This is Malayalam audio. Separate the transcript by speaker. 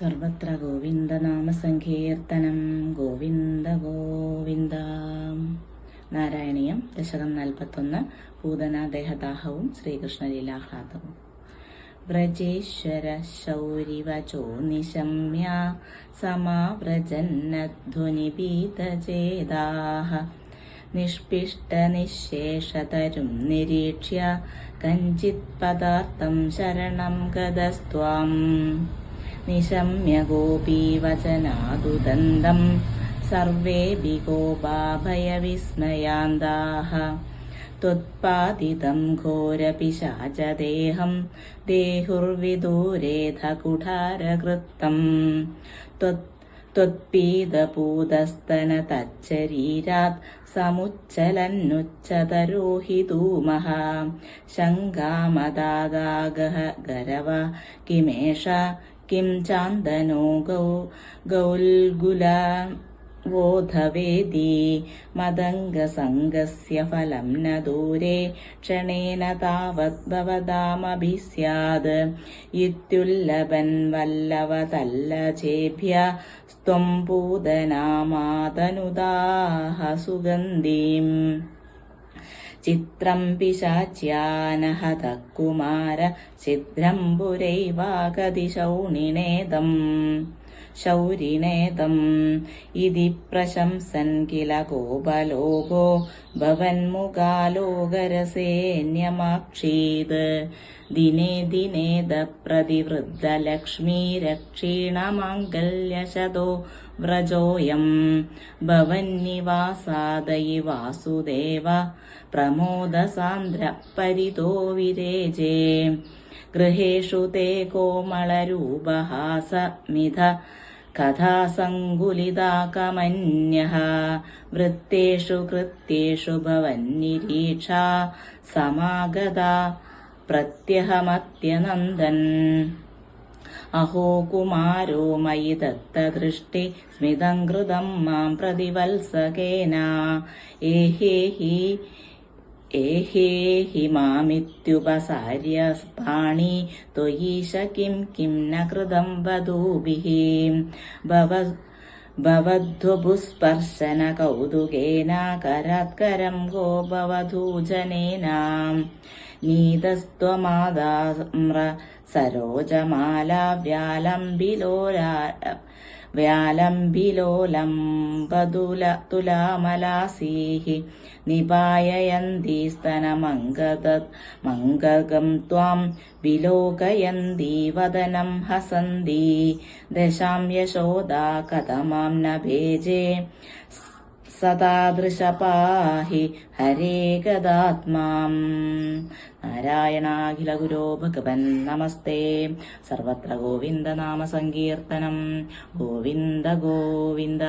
Speaker 1: സർവത്ര ഗോവിന്ദ നാമ സങ്കീർത്തനം ഗോവിന്ദ ഗോവിന്ദ. നാരായണീയം ദശകം നാൽപ്പത്തൊന്ന് പൂതനാദേഹദാഹവും ശ്രീകൃഷ്ണലീലാഹ്ലാദവും. വ്രജേശ്വര ശൗരിവചോ നിശമ്യ സമാവ്രജന്നധ്വനിപീതചേതാഹ. നിഷ്പിഷ്ടനിശേഷതരും നിരീക്ഷ്യ കഞ്ചിത് പദാർത്ഥം ശരണം ഗതസ്ത്വാം. निशम्य गोपीवचनादुदन्तम् सर्वेऽपि गोपाभयविस्मयान्ताः त्वत्पादितं घोरपिशाचदेहं देहुर्विदूरेधकुठारकृत्तम् त्वत् त्वत्पीदपूतस्तनतच्छरीरात् समुच्चलन्नुच्चतरोहितूमः शङ्कामदादागः गरव किमेष കിം ചാന്തനോ ഗൗ ഗൗൽഗുല വോധവേദി മദംഗസംഗസ്യ ഫലം ന ദൂരെ ക്ഷണേന താവത് ഭവതാമഭി സ്യാത് ഇത്യുല്ലഭൻ വല്ലവതല്ല ചേഭ്യ സ്ത്വം പൂതനാമാതനുദാഹ സുഗന്ധീം ചിത്രം പിശാച്യാനഹതക്കുമാര ശിദ്രം പുരൈവാഗതിശൗണിനേതം ശൗരിണേതം ഇതി പ്രശംസൻ കില കോപലോകോ ഭവന്മുഖാലോകരസേന്യമാക്ഷീത് ദിനേ ദിനേത പ്രതിവൃദ്ധലക്ഷ്മീ രക്ഷീണമാംഗല്യശതോ വ്രജോയം ഭവന്നിവാസാദയി വാസുദേവ പ്രമോദസാന്ദ്ര പരിതോ വിരേജേ. ഗൃഹേഷു തേ കോമളരൂപഹാസമിധ കഥാസങ്കുലിതാകമന്യः വൃത്തേഷു കൃത്യേഷു ഭവന്നിരീക്ഷാ സമാഗത പ്രത്യഹമത്യനന്ദൻ. അഹോ കുമാരോ മയി ദത്തദൃഷ്ടി സ്മിതം കൃതം മാം പ്രതിവത്സകേന. ഏഹേഹി ഏഹേ ഹിമാമിത്യുപസാര്യ പാണി ത്വയീശ കിം കിം ന കൃതം വധൂഭിः ഭവ ഭവധ്വപുസ്പർശന കൗതുകേന കരാത്കരം ഗോപവധൂജനേന നീതസ്ത്വമാദാമ്ര സരോജമാല വ്യാലംബിലോല വ്യാലംബിലോലം വതുല തുലാമലാസീഹി നിപായയന്തി സ്തനമംഗത മംഗകം ത്വാം വിലോകയന്തി വദനം ഹസന്തി. ദശാം യശോദാ കഥമാം ന ഭേജേ भेजे സദാദൃശപാഹി ഹരേ ഗതാത്മാം നാരായണാഖില ഗുരോ ഭഗവൻ നമസ്തേ. സർവത്ര ഗോവിന്ദ നാമ സങ്കീർത്തനം. ഗോവിന്ദ ഗോവിന്ദ.